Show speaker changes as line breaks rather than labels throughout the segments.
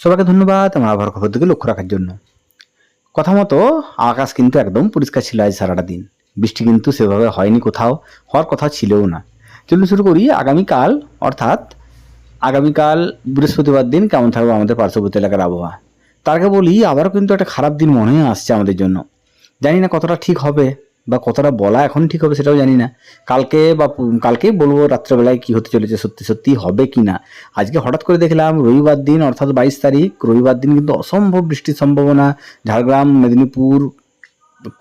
সবাইকে ধন্যবাদ, আমার আবহাওয়ার খবর দিকে লক্ষ্য রাখার জন্য। কথা মতো আকাশ কিন্তু একদম পরিষ্কার ছিল আজ সারাটা দিন বৃষ্টি কিন্তু সেভাবে হয়নি কোথাও, হওয়ার কথা ছিলও না। চলুন শুরু করি আগামীকাল, অর্থাৎ আগামীকাল বৃহস্পতিবার দিন কেমন থাকবে আমাদের পার্শ্ববর্তী এলাকার আবহাওয়া। তার আগে বলি, আবারও কিন্তু একটা খারাপ দিন মনে আসছে আমাদের জন্য। জানি না কতটা ঠিক হবে। বা কতটা বলা এখন ঠিক হবে সেটাও জানি না। কালকে বা কালকেই বলব রাত্রেবেলায় কি হতে চলেছে, সত্যি সত্যি হবে কি না। আজকে হঠাৎ করে দেখলাম রবিবার দিন, অর্থাৎ বাইশ তারিখ, রবিবার দিন কিন্তু অসম্ভব বৃষ্টির সম্ভাবনা। ঝাড়গ্রাম, মেদিনীপুর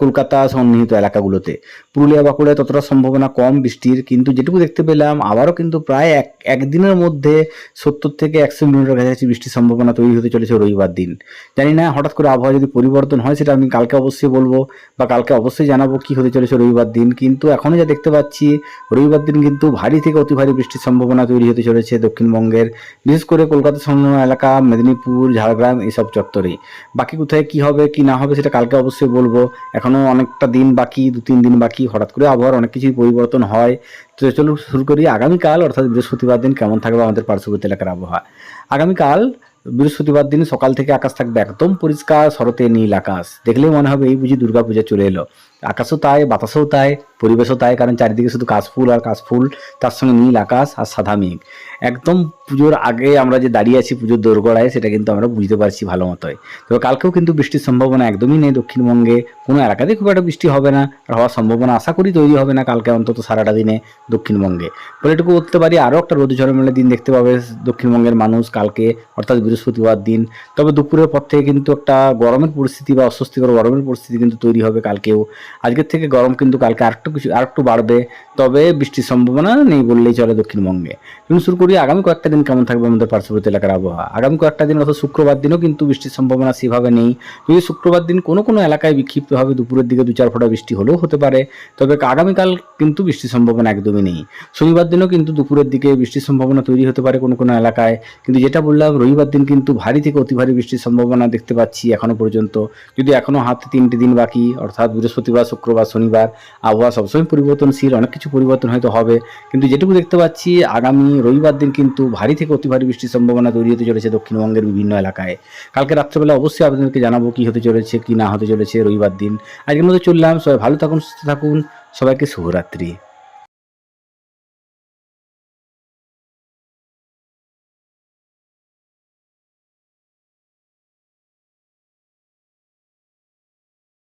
কলকাতা সন্নিহিত এলাকাগুলোতে। পুরুলিয়া, বাঁকুড়ায় ততটা সম্ভাবনা কম বৃষ্টির, কিন্তু যেটুকু দেখতে পেলাম, আবারও কিন্তু প্রায় এক, একদিনের মধ্যে সত্তর থেকে একশো মিলিমিটার কাছাকাছি বৃষ্টির সম্ভাবনা তৈরি হতে চলেছে রবিবার দিন। জানি না, হঠাৎ করে আবহাওয়া যদি পরিবর্তন হয়, সেটা আমি কালকে অবশ্যই বলব বা কালকে অবশ্যই জানাব কি হতে চলেছে রবিবার দিন। কিন্তু এখনও যা দেখতে পাচ্ছি, রবিবার দিন কিন্তু ভারী থেকে অতি ভারী বৃষ্টির সম্ভাবনা তৈরি হতে চলেছে দক্ষিণবঙ্গের। বিশেষ করে কলকাতা সংলগ্ন এলাকা, মেদিনীপুর, ঝাড়গ্রাম এইসব চত্বরে। বাকি কোথায় কি হবে, কি না হবে, সেটা কালকে অবশ্যই বলব। এখনও অনেকটা দিন বাকি, দু, তিন দিন বাকি, হঠাৎ করে আবহাওয়ার অনেক কিছুই পরিবর্তন হয়। তো চলো শুরু করি আগামীকাল, অর্থাৎ বৃহস্পতিবার দিন কেমন থাকবে আমাদের পার্শ্ববর্তী এলাকার আবহাওয়া। আগামীকাল, বৃহস্পতিবার দিন সকাল থেকে আকাশ থাকবে একদম পরিষ্কার শরতে নীল আকাশ। দেখলেই মনে হবে এই বুঝি দুর্গাপূজা চলে এলো। আকাশও তাই, বাতাসও তাই, পরিবেশও তাই, কারণ চারিদিকে শুধু কাশফুল আর কাশফুল তার সঙ্গে নীল আকাশ আর সাদা মেঘ। একদম পুজোর আগে আমরা যে দাঁড়িয়ে আছি পুজোর দোরগোড়ায়, সেটা কিন্তু আমরা বুঝতে পারছি ভালো মতোই। তবে কালকেও কিন্তু বৃষ্টির সম্ভাবনা একদমই নেই দক্ষিণবঙ্গে। কোনো এলাকাতে খুব একটা বৃষ্টি হবে না, আর হওয়ার সম্ভাবনা আশা করি তৈরি হবে না কালকে অন্তত সারাটা দিনে দক্ষিণবঙ্গে। বলে এটুকু বলতে পারি, আরও একটা রোদ ঝড়মেলা দিন দেখতে পাবে দক্ষিণবঙ্গের মানুষ কালকে, অর্থাৎ বৃহস্পতিবার দিন। তবে দুপুরের পর থেকে কিন্তু একটা গরমের পরিস্থিতি বা অস্বস্তিকর গরমের পরিস্থিতি কিন্তু তৈরি হবে কালকেও। আজকের থেকে গরম কিন্তু কালকে আরেকটু কিছু আরেকটু বাড়বে, তবে বৃষ্টির সম্ভাবনা নেই বললেই চলে দক্ষিণবঙ্গে। কিন্তু শুরু করি, আগামী কয়েকটা দিন কেমন থাকবে আমাদের পার্শ্ববর্তী এলাকার আবহাওয়া? আগামী কয়েকটা দিন অথবা শুক্রবার দিনও কিন্তু বৃষ্টির সম্ভাবনা সেভাবে নেই। যদি শুক্রবার দিন কোনো কোনো এলাকায় বিক্ষিপ্তভাবে দুপুরের দিকে দু চার ফোঁটা বৃষ্টি হলেও হতে পারে, তবে আগামীকাল কিন্তু বৃষ্টির সম্ভাবনা একদমই নেই। শনিবার দিনও কিন্তু দুপুরের দিকে বৃষ্টির সম্ভাবনা তৈরি হতে পারে কোনো কোনো এলাকায়। কিন্তু যেটা বললাম, রবিবার দিন কিন্তু ভারী থেকে অতি ভারী বৃষ্টির সম্ভাবনা দেখতে পাচ্ছি এখনও পর্যন্ত। যদি এখনও হাতে তিনটে দিন বাকি, অর্থাৎ বৃহস্পতিবার, শুক্রবার, শনিবার, আবহাওয়া সবসময় পরিবর্তনশীল, অনেক কিছু পরিবর্তন হয়তো হবে। কিন্তু যেটুকু দেখতে পাচ্ছি, আগামী রবিবার দিন কিন্তু ভারী থেকে অতি ভারী বৃষ্টির সম্ভাবনা তৈরি হতে চলেছে দক্ষিণবঙ্গের বিভিন্ন এলাকায়। কালকে রাত্রেবেলা অবশ্যই আপনাদেরকে জানাব কি হতে চলেছে, কি না হতে চলেছে রবিবার দিন। আজকের মধ্যে চললাম, সবাই ভালো থাকুন, সুস্থ থাকুন। সবাইকে শুভরাত্রি।